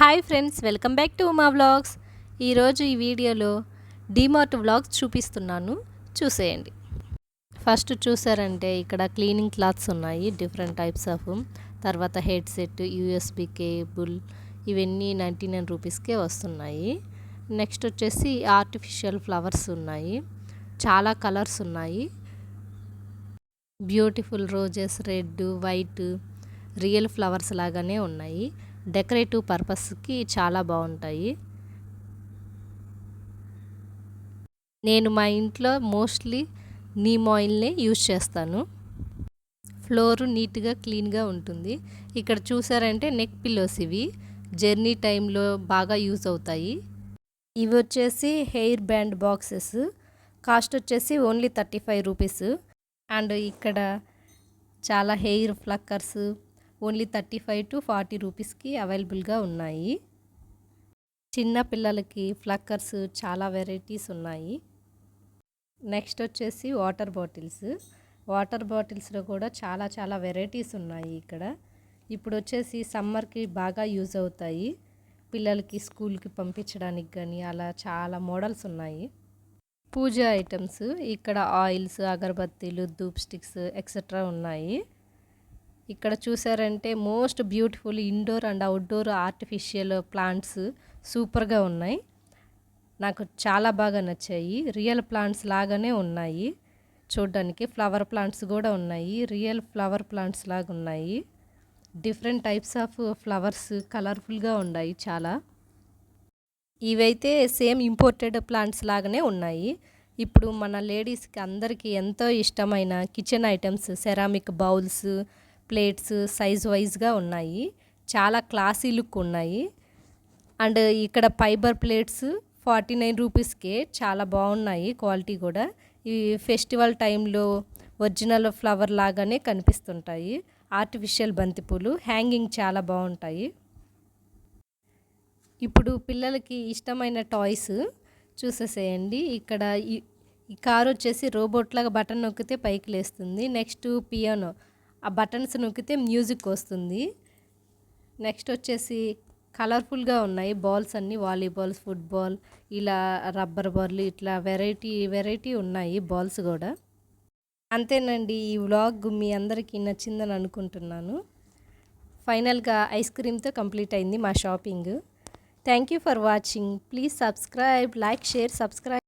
Hi friends welcome back to మా vlogs. ఈరోజు ఈ వీడియోలో డీమార్ట్ వ్లాగ్స్ చూపిస్తున్నాను. చూసేయండి. ఫస్ట్ చూసారంటే ఇక్కడ క్లీనింగ్ క్లాత్స్ ఉన్నాయి డిఫరెంట్ టైప్స్ ఆఫ్. తర్వాత హెడ్ సెట్ యూఎస్బి కేబుల్ ఇవన్నీ నైంటీ నైన్ రూపీస్కే వస్తున్నాయి. నెక్స్ట్ వచ్చేసి ఆర్టిఫిషియల్ ఫ్లవర్స్ ఉన్నాయి. చాలా కలర్స్ ఉన్నాయి. Beautiful roses red white real flowers లాగానే ఉన్నాయి. డెకరేటివ్ పర్పస్కి చాలా బాగుంటాయి. నేను మా ఇంట్లో మోస్ట్లీ నీమ్ ఆయిల్నే యూజ్ చేస్తాను. ఫ్లోర్ నీట్గా క్లీన్గా ఉంటుంది. ఇక్కడ చూసారంటే నెక్ పిల్లోస్ ఇవి. జర్నీ టైంలో బాగా యూజ్ అవుతాయి. ఇవి వచ్చేసి హెయిర్ బ్యాండ్ బాక్సెస్. కాస్ట్ వచ్చేసి only thirty five rupees. And ఇక్కడ చాలా hair ఫ్లక్కర్స్ only thirty five to forty రూపీస్కి అవైలబుల్గా ఉన్నాయి. చిన్న పిల్లలకి ఫ్లక్కర్స్ చాలా వెరైటీస్ ఉన్నాయి. నెక్స్ట్ వచ్చేసి వాటర్ బాటిల్స్. వాటర్ బాటిల్స్లో కూడా చాలా చాలా వెరైటీస్ ఉన్నాయి ఇక్కడ. ఇప్పుడు వచ్చేసి సమ్మర్కి బాగా యూజ్ అవుతాయి. పిల్లలకి స్కూల్కి పంపించడానికి కానీ అలా చాలా మోడల్స్ ఉన్నాయి. పూజ ఐటమ్స్ ఇక్కడ ఆయిల్స్ అగరబత్తీలు ధూప్ స్టిక్స్ ఎక్సెట్రా ఉన్నాయి. ఇక్కడ చూసారంటే most beautiful indoor and outdoor artificial plants సూపర్గా ఉన్నాయి. నాకు చాలా బాగా నచ్చాయి. రియల్ ప్లాంట్స్ లాగానే ఉన్నాయి. చూడడానికి ఫ్లవర్ ప్లాంట్స్ కూడా ఉన్నాయి. రియల్ ఫ్లవర్ ప్లాంట్స్ లాగా ఉన్నాయి. డిఫరెంట్ టైప్స్ ఆఫ్ ఫ్లవర్స్ కలర్ఫుల్గా ఉన్నాయి చాలా. ఇవైతే సేమ్ ఇంపోర్టెడ్ ప్లాంట్స్ లాగానే ఉన్నాయి. ఇప్పుడు మన లేడీస్కి అందరికీ ఎంతో ఇష్టమైన kitchen items ceramic bowls plates size వైజ్గా ఉన్నాయి. చాలా క్లాసీ లుక్ ఉన్నాయి. అండ్ ఇక్కడ ఫైబర్ ప్లేట్స్ ఫార్టీ నైన్ రూపీస్కే చాలా బాగున్నాయి క్వాలిటీ కూడా. ఈ ఫెస్టివల్ టైంలో ఒరిజినల్ ఫ్లవర్ లాగానే కనిపిస్తుంటాయి. ఆర్టిఫిషియల్ బంతిపూలు హ్యాంగింగ్ చాలా బాగుంటాయి. ఇప్పుడు పిల్లలకి ఇష్టమైన టాయ్స్ చూసేసేయండి. ఇక్కడ ఈ కారు వచ్చేసి రోబోట్ లాగా బటన్ నొక్కితే పైకి లేస్తుంది. Next piano. ఆ బటన్స్ నొక్కితే మ్యూజిక్ వస్తుంది. నెక్స్ట్ వచ్చేసి కలర్ఫుల్గా ఉన్నాయి బాల్స్ అన్నీ వాలీబాల్స్ ఫుట్బాల్ ఇలా రబ్బర్ బాల్ ఇట్లా వెరైటీ వెరైటీ ఉన్నాయి బాల్స్ కూడా. అంతేనండి ఈ వ్లాగ్ మీ అందరికీ నచ్చిందని అనుకుంటున్నాను. ఫైనల్గా ఐస్ క్రీమ్తో కంప్లీట్ అయింది మా shopping. Thank you for watching. Please subscribe like share subscribe.